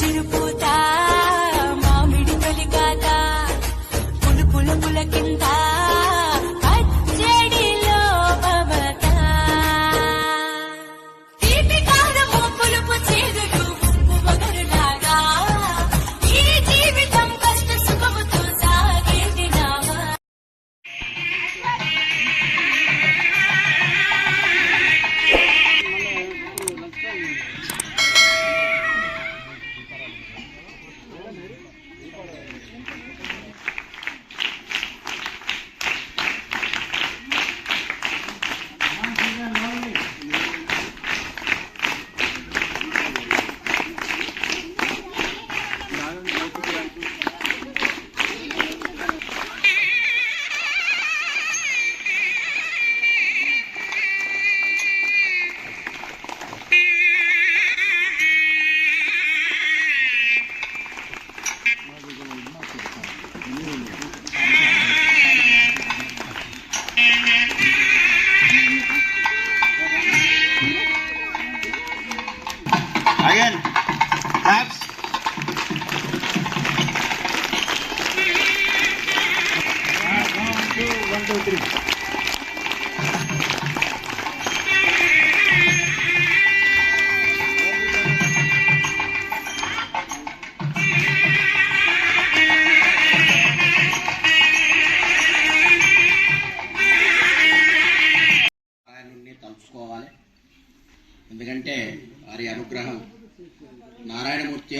beautiful.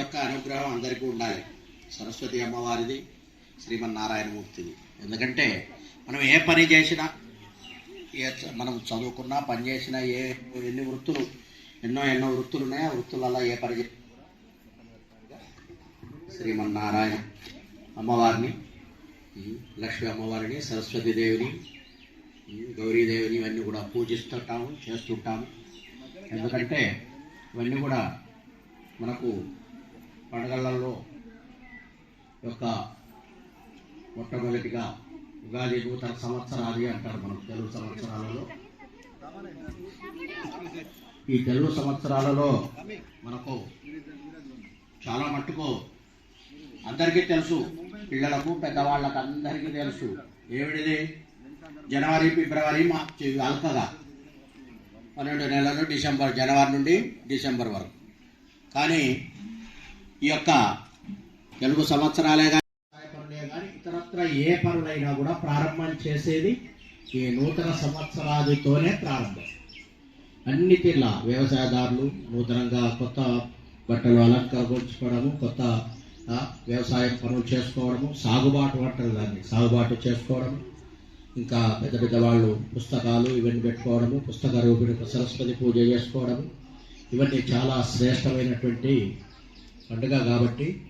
యొక్క అనుగ్రహం అందరికీ ఉండాలి. సరస్వతి అమ్మవారిది శ్రీమన్నారాయణమూర్తిది. ఎందుకంటే మనం ఏ పని చేసినా ఏ చ- మనం చదువుకున్నా పని చేసినా ఏ ఎన్ని వృత్తులు ఎన్నో ఎన్నో వృత్తులు ఉన్నాయి ఆ వృత్తులలో ఏ పని శ్రీమన్నారాయణ అమ్మవారిని లక్ష్మీ అమ్మవారిని సరస్వతి దేవిని గౌరీదేవిని ఇవన్నీ కూడా పూజిస్తుంటాము చేస్తుంటాము. ఎందుకంటే ఇవన్నీ కూడా మనకు పండుగలలో యొక్క మొట్టమొదటిగా ఉగాది నూతన సంవత్సరాది అంటారు మనం తెలుగు సంవత్సరాలలో. ఈ తెలుగు సంవత్సరాలలో మనకు చాలా మట్టుకు అందరికీ తెలుసు పిల్లలకు పెద్దవాళ్ళకు అందరికీ తెలుసు. ఏమిటిది? జనవరి ఫిబ్రవరి మార్చి అల్పగా పన్నెండు నెలలు డిసెంబర్ జనవరి నుండి డిసెంబర్ వరకు. కానీ ఈ యొక్క తెలుగు సంవత్సరాలే కానీ పనులే కానీ ఇతరత్ర ఏ పనులైనా కూడా ప్రారంభం చేసేది ఈ నూతన సంవత్సరాదితోనే ప్రారంభం. అన్ని తీర్ల వ్యవసాయదారులు నూతనంగా కొత్త బట్టలు అలంకరించుకోవడము కొత్త వ్యవసాయ పనులు చేసుకోవడము సాగుబాటు అంటారు దాన్ని సాగుబాటు చేసుకోవడము. ఇంకా పెద్ద పెద్ద వాళ్ళు పుస్తకాలు ఇవన్నీ పెట్టుకోవడము పుస్తక రూపిణి సరస్వతి పూజ చేసుకోవడము. ఇవన్నీ చాలా శ్రేష్టమైనటువంటి పండుగ కాబట్టి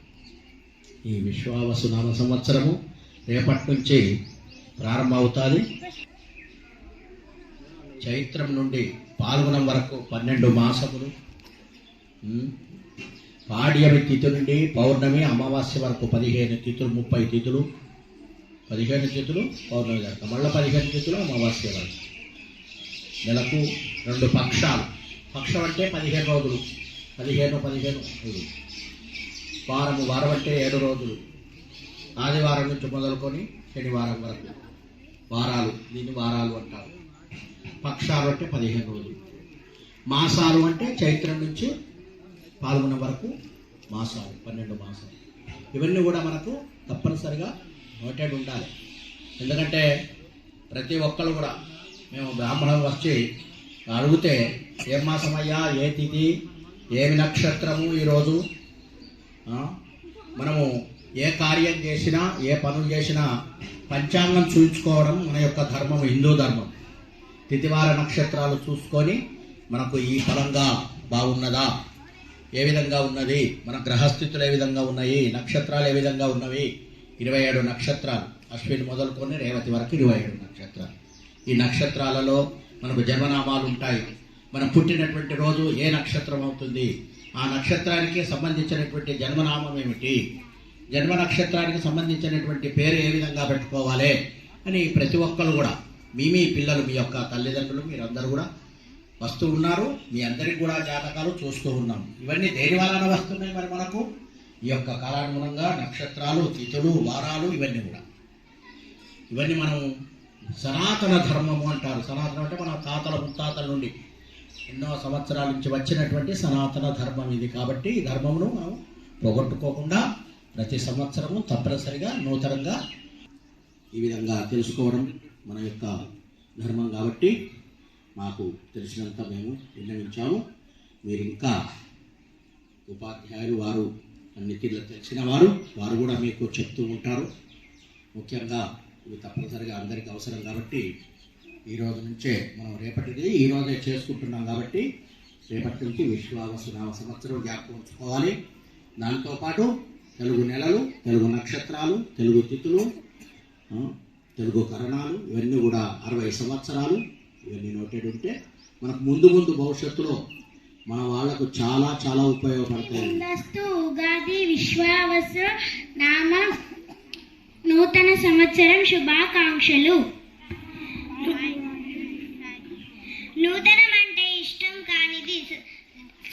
ఈ విశ్వావసు నామ సంవత్సరము రేపటి నుంచి ప్రారంభమవుతుంది. చైత్రం నుండి పాల్గొనం వరకు పన్నెండు మాసములు. పాడ్యమి తిథి నుండి పౌర్ణమి అమావాస్య వరకు పదిహేను తిథులు ముప్పై తిథులు. పదిహేను తిథులు పౌర్ణమి దాకా. మళ్ళీ పదిహేను తిథులు అమావాస్య వరకు. నెలకు రెండు పక్షాలు. పక్షం అంటే పదిహేను రోజులు. పదిహేను పదిహేను వారము వారం అంటే ఏడు రోజులు. ఆదివారం నుంచి మొదలుకొని శనివారం వరకు. వారాలు దీన్ని వారాలు అంటారు. పక్షాలు అంటే పదిహేను రోజులు. మాసాలు అంటే చైత్రం నుంచి పాల్గొన వరకు మాసాలు పన్నెండు మాసాలు. ఇవన్నీ కూడా మనకు తప్పనిసరిగా నోటెడ్ ఉండాలి. ఎందుకంటే ప్రతి ఒక్కరు కూడా మేము బ్రాహ్మణం వచ్చి అడిగితే ఏ మాసమయ్యా? ఏ తిథి? ఏమి నక్షత్రము ఈరోజు? మనము ఏ కార్యం చేసినా ఏ పనులు చేసినా పంచాంగం చూయించుకోవడం మన యొక్క ధర్మం హిందూ ధర్మం. తిథివార నక్షత్రాలు చూసుకొని మనకు ఈ ఫలంగా బాగున్నదా? ఏ విధంగా ఉన్నది? మన గ్రహస్థితులు ఏ విధంగా ఉన్నాయి? నక్షత్రాలు ఏ విధంగా ఉన్నవి? ఇరవై ఏడు నక్షత్రాలు. అశ్విని మొదలుకొని రేవతి వరకు ఇరవై ఏడు నక్షత్రాలు. ఈ నక్షత్రాలలో మనకు జన్మనామాలు ఉంటాయి. మనం పుట్టినటువంటి రోజు ఏ నక్షత్రం అవుతుంది? ఆ నక్షత్రానికి సంబంధించినటువంటి జన్మనామం ఏమిటి? జన్మ నక్షత్రానికి సంబంధించినటువంటి పేరు ఏ విధంగా పెట్టుకోవాలి అని ప్రతి ఒక్కరు కూడా మీ మీ పిల్లలు మీ యొక్క తల్లిదండ్రులు మీరందరూ కూడా వస్తూ ఉన్నారు. మీ అందరికి కూడా జాతకాలు చూస్తూ ఉన్నాం. ఇవన్నీ దేని వలన వస్తున్నాయి మరి మనకు? ఈ యొక్క కాలానుగుణంగా నక్షత్రాలు తిథులు వారాలు ఇవన్నీ కూడా. ఇవన్నీ మనం సనాతన ధర్మము అంటారు. సనాతనం అంటే మన తాతల ముత్తాతల నుండి ఎన్నో సంవత్సరాల నుంచి వచ్చినటువంటి సనాతన ధర్మం ఇది కాబట్టి ఈ ధర్మమును మనం పోగొట్టుకోకుండా ప్రతి సంవత్సరము తప్పనిసరిగా నూతనంగా ఈ విధంగా తెలుసుకోవడం మన యొక్క ధర్మం కాబట్టి మాకు తెలిసినంత మేము విన్నవించాము. మీరు ఇంకా ఉపాధ్యాయులు వారు అన్ని తీర్లు తెలిసిన వారు వారు కూడా మీకు చెప్తూ ఉంటారు. ముఖ్యంగా ఇవి తప్పనిసరిగా అందరికీ అవసరం కాబట్టి ఈరోజు నుంచే మనం రేపటిది ఈరోజే చేసుకుంటున్నాం కాబట్టి రేపటి నుంచి విశ్వావసు సంవత్సరం జ్ఞాపకం ఉంచుకోవాలి. దాంతోపాటు తెలుగు నెలలు తెలుగు నక్షత్రాలు తెలుగు తిథులు తెలుగు కరణాలు ఇవన్నీ కూడా అరవై సంవత్సరాలు. ఇవన్నీ నోటెడ్ ఉంటే మనకు ముందు ముందు భవిష్యత్తులో మన వాళ్ళకు చాలా చాలా ఉపయోగపడతాయి. ముందస్తు ఉగాది విశ్వావస నామ నూతన సంవత్సరం శుభాకాంక్షలు నూతనం అంటే ఇష్టం కానిది స-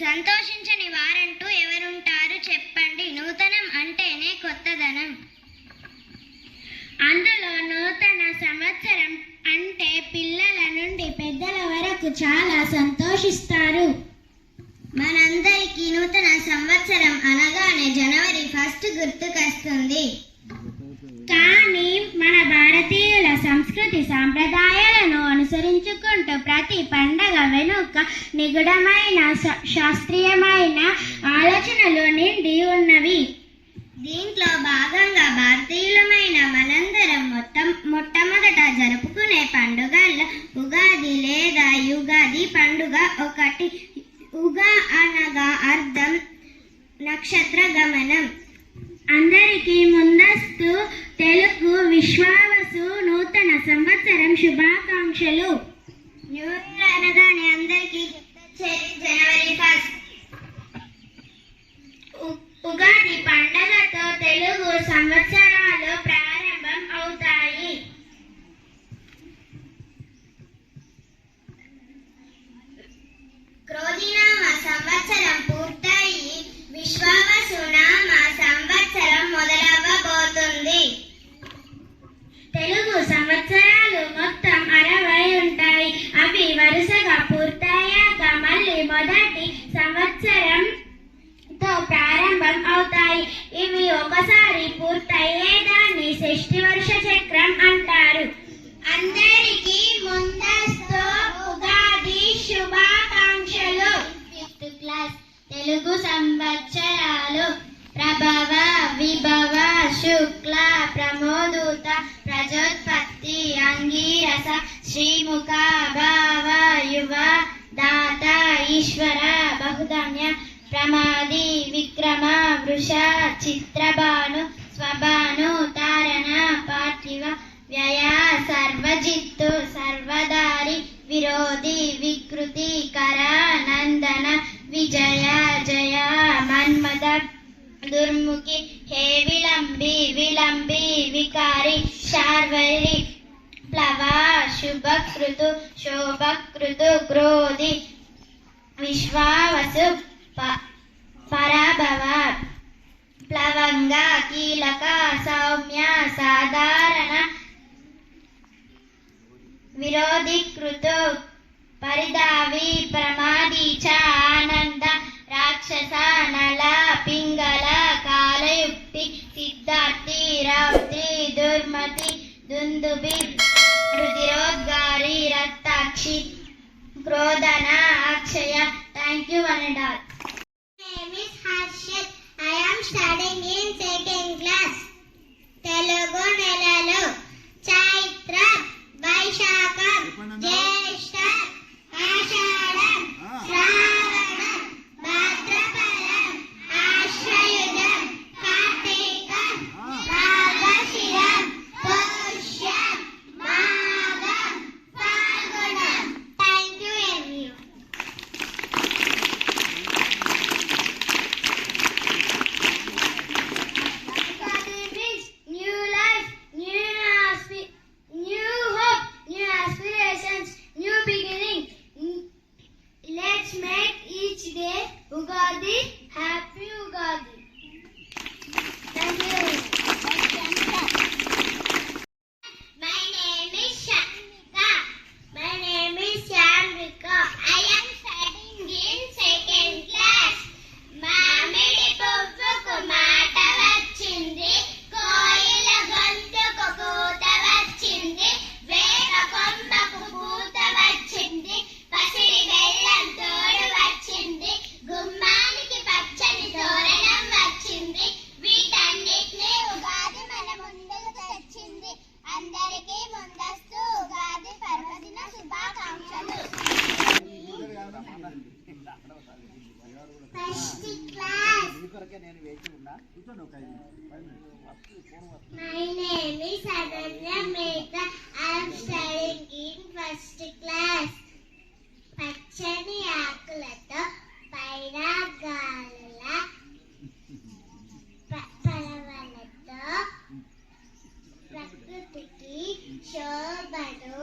సంతోషించని వారంటూ ఎవరుంటారు చెప్పండి. నూతనం అంటేనే కొత్తదనం. అందులో నూతన సంవత్సరం అంటే పిల్లల నుండి పెద్దల వరకు చాలా సంతోషిస్తారు. మనందరికీ నూతన సంవత్సరం అనగానే జనవరి ఫస్ట్ గుర్తుకొస్తుంది. కానీ మన భారతీయుల సంస్కృతి సాంప్రదాయాలను అనుసరించుకుంటూ ప్రతి పండగ వెనుక నిగుడమైన శా- శాస్త్రీయమైన ఆలోచనలు నిండి ఉన్నవి. దీంట్లో భాగంగా భారతీయులమైన మనందరం మొత్తం మొట్టమొదట జరుపుకునే పండుగల్లో ఉగాది లేదా యుగాది పండుగ ఒకటి. ఉగా అనగా అర్థం నక్షత్ర గమనం. అందరికీ ముందస్తు తెలుగు విశ్వావసు నూతన సంవత్సరం శుభాకాంక్షలు. న్యూ ఇయర్ అనగానే అందరికీ జనవరి ఫస్ట్. ఉగాది పండగతో తెలుగు సంవత్సరాలు ప్రారంభం అవుతాయి క్రోధినామ సంవత్సరం పూర్తయి విశ్వావసునామ సంవత్సరం మొదలవ్వబోతుంది తెలుగు సంవత్సరాలు మొత్తం అరవై ఉంటాయి. అవి వరుసగా పూర్తయ్యాక మళ్ళీ మొదటి సంవత్సరం తో ప్రారంభం అవుతాయి. ఇవి ఒకసారి పూర్తయ్యేదాన్ని షష్ఠి వర్ష చక్రం అంటారు. అందరికీ ముందస్తు ఉగాది శుభాకాంక్షలు. ఫిఫ్త్ క్లాస్ తెలుగు సంవత్సరాలు. ప్రభవ విభవ శుక్ల ప్రమోదూత అంగీరస శ్రీముఖ భావ యువ దాత ఈశ్వర బహుధన్య ప్రమాది విక్రమ వృష చిత్రభావ క్రోధి విశ్వావసు ప- పరాభవ ప్లవంగ కీలక సౌమ్య సాధారణ విరోధీకృతు పరిదావి ప్రమాది చ ఆనంద రాక్షస నల పింగళ కాలయుక్తి Siddharthi Raudri Durmati Dundubhi Rudhirodgari Raktakshi Krodhana Akshaya thank you one and all name is Harshit. I am studying in second class. Telugu నెలలు చైత్ర వైశాఖం జ్యేష్ఠ My name is Ananya Mehta. I am studying in first class. పచ్చని ఆకులతో పైన గాలుల ప- పడవలతో ప్రకృతికి శోభను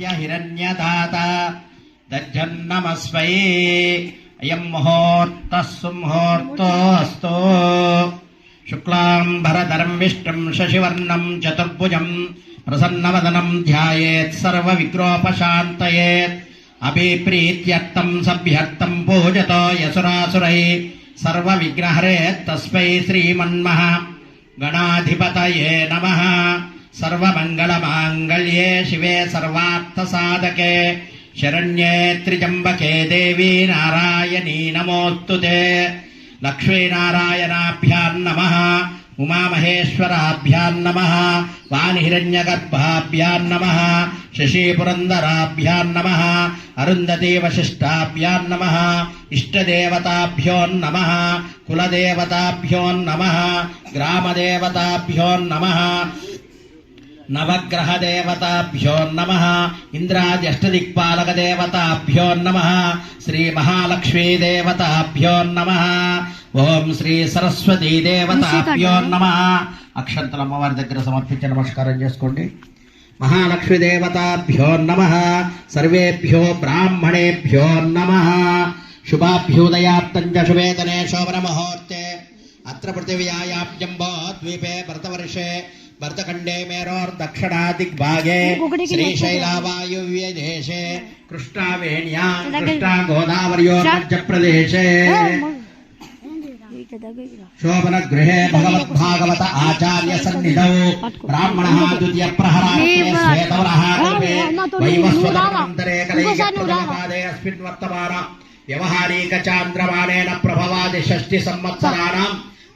thank you సత్యహిరణ్యదాత దజ్జన్నమస్వై అయం ముహూర్తः సుముహూర్తోऽస్తు శుక్లాంబరధరం విష్ణుం శశివర్ణం చతుర్భుజం ప్రసన్నవదనం ధ్యాయేత్ సర్వవిగ్రహోపశాంతయేత్ అభిప్రీత్యర్థం సభ్యర్థం పూజతో యసురాసురై సర్వవిఘ్నహరేత్ తస్మై శ్రీమన్మః सर्वमङ्गलमाङ्गल्ये शिवे सर्वार्थसाधके शरण्ये त्रिजम्बके देवी नारायणी नमोऽस्तु ते लक्ष्मीनारायणाभ्याम् नमः उमामहेश्वराभ्याम् नमः वाणिहिरण्यगर्भाभ्याम् नमः शशिपुरन्दराभ्याम् नमः अरुन्धतीवशिष्टाभ्याम् नमः इष्टदेवताभ्योन्नमः कुलदेवताभ्योन्नमः ग्रामदेवताभ्योन्नमः నవగ్రహదేవతాభ్యో నమ. ఇంద్రాద్యష్టదిక్పాలకదేవతాభ్యో నమ. శ్రీ మహాలక్ష్మీదేవతాభ్యో నమ. ఓం శ్రీ సరస్వతీదేవతాభ్యో నమ. అక్షంతల అమ్మవారి దగ్గర సమర్పించి నమస్కారం చేసుకోండి. మహాలక్ష్మీదేవతాభ్యో నమ. సర్వేభ్యో బ్రాహ్మణేభ్యో నమ. శుభేదనే శోభన ముహూర్తే. అత్ర పృథివ్యాయాప్యంబో ద్వీపే భరతవర్షే. भरतखंडे मेरोर दक्षिणादिग्भागे श्रीशैलावायुव्य देशे कृष्णावेण्या कृष्णा गोदावरी मध्य मध्यप्रदेशे शोभन गृहे भगवद्भागवत आचार्य सन्निध ब्राह्मण द्वितीय प्रहरा व्यवहारीक चांद्रमाणेन प्रभवादि षष्टि व्यवहारीकचान्द्रमाणेन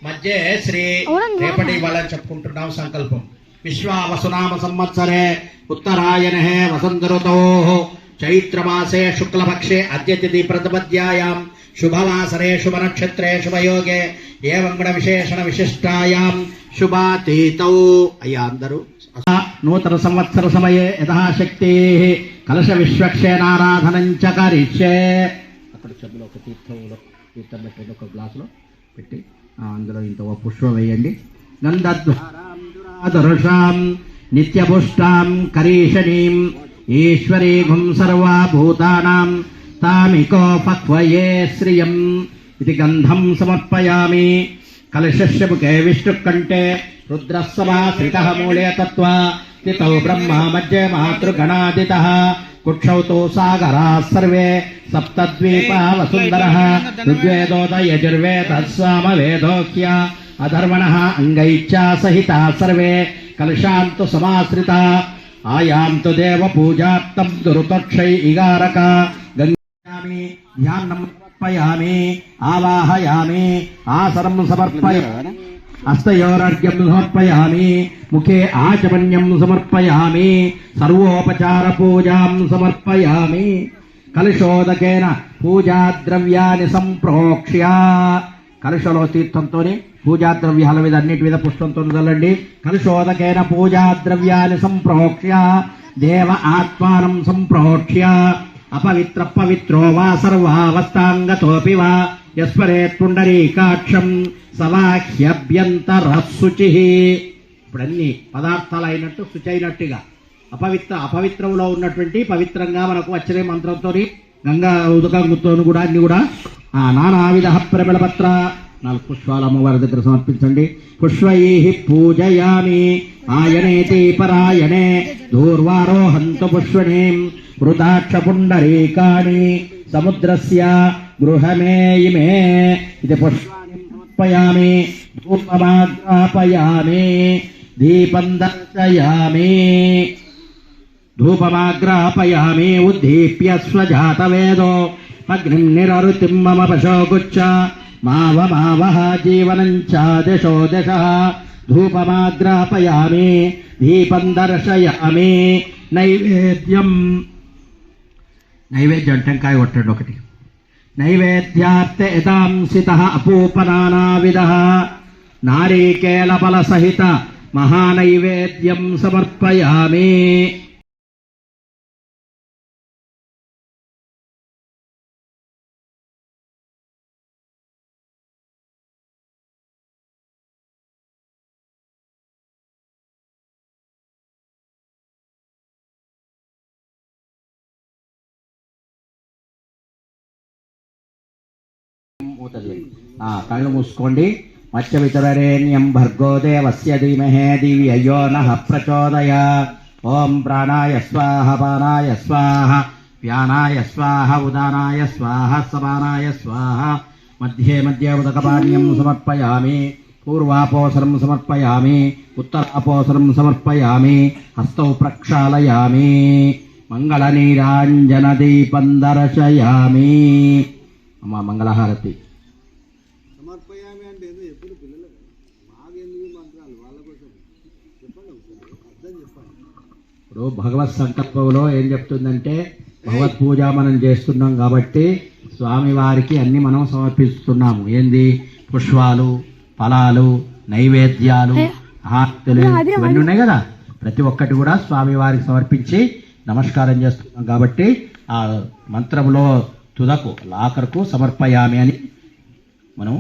మధ్య శ్రీ రేపటి వాళ్ళని చెప్పుకుంటున్నాం సంకల్పం. విశ్వావసునామ సంవత్సరే ఉత్తరాయణే వసంత ఋతో. చైత్రమాసే శుక్లపక్షే అద్య తిథి ప్రతిపద్యాయాం శుభవాసరే శుభనక్షత్రే శుభయోగే ఏవం గుణ విశేషణ విశిష్టాయాం. శుభాతీతౌ. అయ్యా అందరూ. నూతన సంవత్సర సమయే యథాశక్తి. కలశ విశ్వక్షేనారాధనం చ కరిష్యే. అక్కడ చెప్పులో ఒక తీర్థంలో తీర్థం పెట్టండి ఒక గ్లాసులో పెట్టి అందులో ఇంత ఒక పుష్పం వేయండి. గంధద్వారాం నిత్యపుష్టాం కరీషణీం ఈశ్వరీగుం సర్వాభూతానాం తామికో పక్వయే శ్రియం ఇది గంధం సమర్పయామి. కలశస్య ముఖే విష్ణుకంఠే రుద్రస్సమాశ్రితः మూలే తత్వ తితౌ బ్రహ్మ మధ్య మాతృగణాదిత. కుక్షౌ తు సాగరాः సర్వే సప్తద్వీపా వసుందరः ఋగ్వేదోద యజుర్వేదः సామవేదోక్య అధర్వణः అంగైచ్చా సహితా సర్వే కలశాంతు సమాశ్రితా ఆయాంతు దేవ పూజార్థం దురుతక్షై ఇగారక గంగామి ధ్యానం సమర్పయామి సమర్పయామి. ముఖే ఆచమన్యం సమర్పయామి. సర్వోపచార పూజాం సమర్పయామి. కలశోదకేన పూజా ద్రవ్యాన్ని సంప్రోక్ష్య. కలశలో తీర్థంతోనే పూజా ద్రవ్యాల మీద అన్నిటి మీద పుష్పంతో చల్లండి. కలశోదకేన పూజా ద్రవ్యాన్ని సంప్రోక్ష్య. దేవ ఆత్మానం సంప్రోక్ష్య. అపవిత్ర పవిత్రో వా సర్వావస్థాంగతోపి వా. యస్మరేత్ పుండరీకాక్షం సవాహ్యభ్యంతర శుచి ఇప్పుడు అన్ని పదార్థాలు అయినట్టు శుచి అయినట్టుగా అపవిత్ర అపవిత్రంలో ఉన్నటువంటి పవిత్రంగా మనకు వచ్చిన మంత్రంతో గంగా ఉదకంతో కూడా అన్ని కూడా. ఆ నానా విధ ప్రబలపత్ర. నాలుగు పుష్పాలు అమ్మవారి దగ్గర సమర్పించండి. పుష్పై పూజయామి. ఆయనేతి పరాయణే. దూర్వారోహంత పుష్పణే వృతాక్ష పుండరీకాణి సముద్రస్య గృహమే ఇమే. ఇది పుష్పాన్ని సమర్పయామి ధూపమాగ్రాపయామి దీపం దర్శయామి ధూపమాగ్రాపయామి ఉద్దీప్య స్వజాతవేదో. అగ్నిం నిరరుతిం మమ పశోగుచ్చ. మావ మావహ జీవనం చ దశో దశ. ధూపమాగ్రాపయామి దీపం దర్శయామి నైవేద్యం నైవేద్యం టెంకాయ కొట్టండి ఒకటి. నైవేద్యార్తే యథాంసిత అపూపనానావిధ. నారీకేల ఫల సహిత మహానైవేద్యం సమర్పయామి. మూతది. కళ్ళు మూసుకోండి. మత్స్య వితరేణ్యం భర్గో దేవస్య ధీమహే దివి. అయ్యో నః ప్రచోదయ. ఓం ప్రాణాయ స్వాహ పానాయ స్వాహ. వ్యానాయ స్వాహ ఉదానాయ స్వాహ సమానాయ స్వాహ. మధ్యే మధ్యే ఉదకపానీయం సమర్పయామి. పూర్వాపోసరం సమర్పయామి. ఉత్తరాపోసరం సమర్పయామి. హస్తౌ ప్రక్షాళయామి. మంగళనీరాంజనదీపం దర్శయామి. అమ్మ మంగళహారతి. సమర్పయామి అంటే ఏదో ఎప్పుడు పిల్లలు మాకెందుకు మంత్రాలు? వాళ్ళ కోసం. చెప్పండి ఒకసారి. అర్థం చెప్పండి. ఇప్పుడు భగవత్ సంకల్పంలో ఏం చెప్తుందంటే భగవత్ పూజ మనం చేస్తున్నాం కాబట్టి స్వామి వారికి అన్ని మనం సమర్పిస్తున్నాము. ఏంది? పుష్పాలు ఫలాలు నైవేద్యాలు హారతులు ఇవన్నీ ఉన్నాయి కదా. ప్రతి ఒక్కటి కూడా స్వామి వారికి సమర్పించి నమస్కారం చేస్తున్నాం కాబట్టి ఆ మంత్రంలో తుదకు లాకర్కు సమర్పయామి అని మనం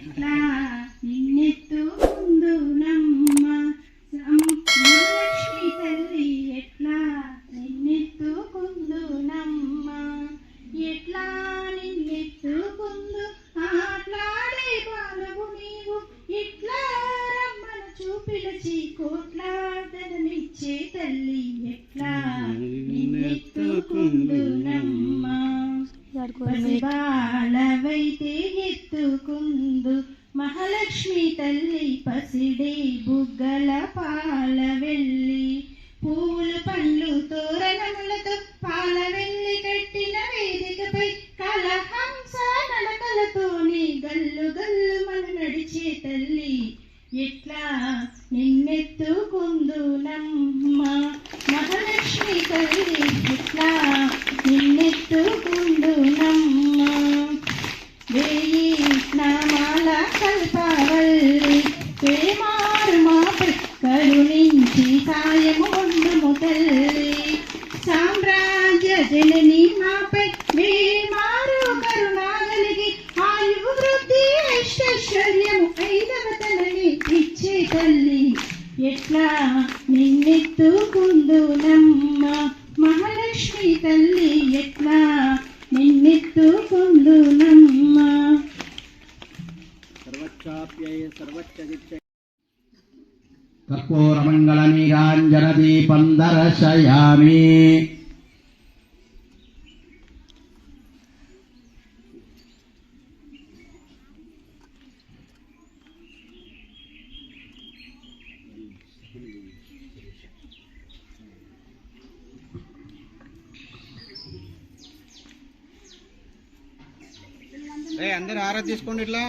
ఎట్లా కోట్లా సాయము అందరు ఆరా తీసుకోండి ఇట్లా.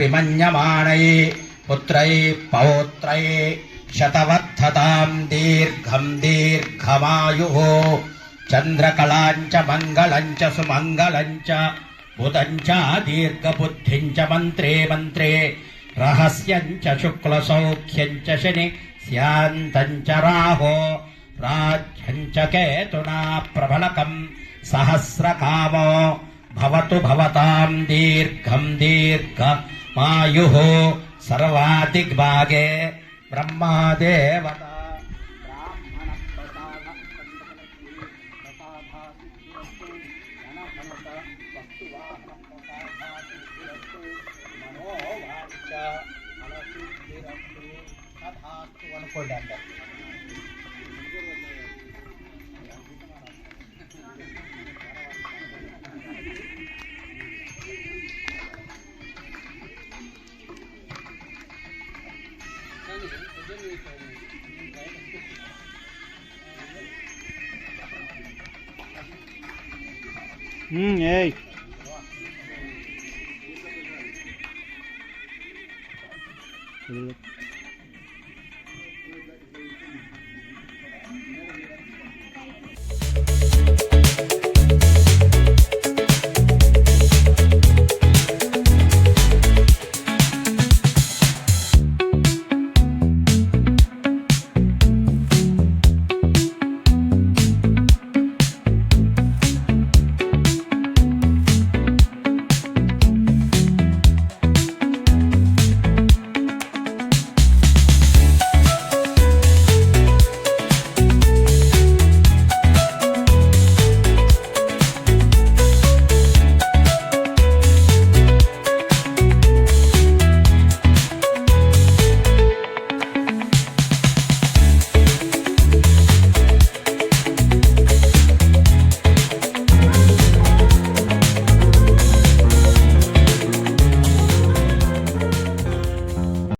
రవిమన్యమాణయే పుత్రై పౌత్రై శతవర్ధతాం దీర్ఘం దీర్ఘమాయు చంద్రకళాంచ మంగళంచ సుమంగళంచ బుధంచ దీర్ఘబుద్ధించ మంత్రే మంత్రే రహస్యంచ శుక్లసౌఖ్యంచ శని స్యాంతంచ రాహో రాజ్యంచ కేతునా ప్రబలకం సహస్రకామో భవతు భవతాం దీర్ఘం మాయు సర్వాదిగ్భాగే బ్రహ్మాదేవత. అనుకోండి అందరు ఏయ్